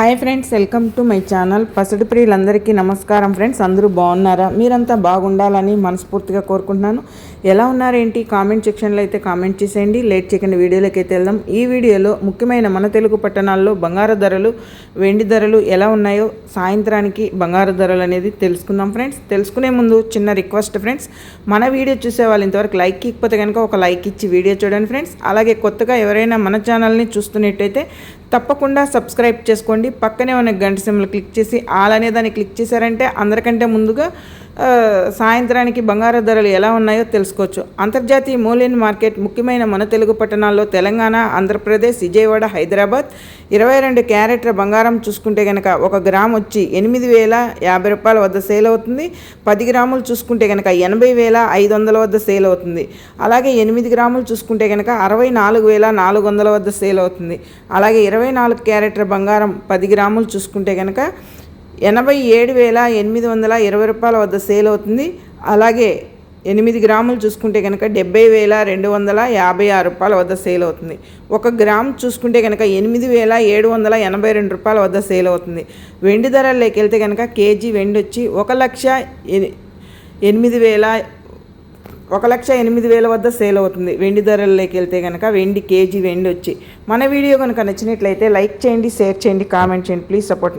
Hi friends welcome to my channel. పసిడి ప్రియులందరికీ నమస్కారం ఫ్రెండ్స్. అందరూ బాగున్నారా? మీరంతా బాగుండాలని మనస్ఫూర్తిగా కోరుకుంటున్నాను. ఎలా ఉన్నారేంటి? కామెంట్ సెక్షన్లో అయితే కామెంట్ చేసేయండి. లేట్ చేయకుండా వీడియోలోకి అయితే వెళ్దాం. ఈ వీడియోలో ముఖ్యమైన మన తెలుగు పట్టణాల్లో బంగారు ధరలు వెండి ధరలు ఎలా ఉన్నాయో సాయంత్రానికి బంగారు ధరలు అనేది తెలుసుకుందాం ఫ్రెండ్స్. తెలుసుకునే ముందు చిన్న రిక్వెస్ట్ ఫ్రెండ్స్. మన వీడియో చూసే వాళ్ళు ఇంతవరకు లైక్ ఇకపోతే కనుక ఒక లైక్ ఇచ్చి వీడియో చూడండి ఫ్రెండ్స్. అలాగే కొత్తగా ఎవరైనా మన ఛానల్ని చూస్తున్నట్టయితే తప్పకుండా సబ్స్క్రైబ్ చేసుకోండి. పక్కనే ఉన్న గంట సింబల్ క్లిక్ చేసి ఆల్ అనే దాన్ని క్లిక్ చేశారంటే అందరికంటే ముందుగా సాయంత్రానికి బంగారు ధరలు ఎలా ఉన్నాయో తెలుసుకోవచ్చు. అంతర్జాతీయ మూల్యం మార్కెట్ ముఖ్యమైన మన తెలుగు పట్టణాల్లో తెలంగాణ ఆంధ్రప్రదేశ్ విజయవాడ హైదరాబాద్. ఇరవై రెండు క్యారెట్ల బంగారం చూసుకుంటే కనుక ఒక గ్రామ్ వచ్చి ఎనిమిది వేల యాభై రూపాయల వద్ద సేల్ అవుతుంది. పది గ్రాములు చూసుకుంటే కనుక ఎనభై వేల ఐదు వందల వద్ద సేల్ అవుతుంది. అలాగే ఎనిమిది గ్రాములు చూసుకుంటే కనుక అరవై నాలుగు వేల నాలుగు వందల వద్ద సేల్ అవుతుంది. అలాగే ఇరవై నాలుగు క్యారెట్ల బంగారం పది గ్రాములు చూసుకుంటే కనుక ఎనభై ఏడు వేల ఎనిమిది వందల ఇరవై రూపాయల వద్ద సేల్ అవుతుంది. అలాగే ఎనిమిది గ్రాములు చూసుకుంటే కనుక డెబ్బై వేల రెండు వందల యాభై ఆరు రూపాయల వద్ద సేల్ అవుతుంది. ఒక గ్రామ్ చూసుకుంటే కనుక ఎనిమిది వేల ఏడు వందల ఎనభై రెండు రూపాయల వద్ద సేల్ అవుతుంది. వెండి ధరల్లోకి వెళ్తే కనుక కేజీ వెండి వచ్చి ఒక లక్ష ఎనిమిది వేల ఒక లక్ష ఎనిమిది వేల వద్ద సేల్ అవుతుంది. వెండి ధరల్లోకి వెళ్తే కనుక వెండి కేజీ వెండి వచ్చి. మన వీడియో కనుక నచ్చినట్లయితే లైక్ చేయండి షేర్ చేయండి కామెంట్ చేయండి. Please support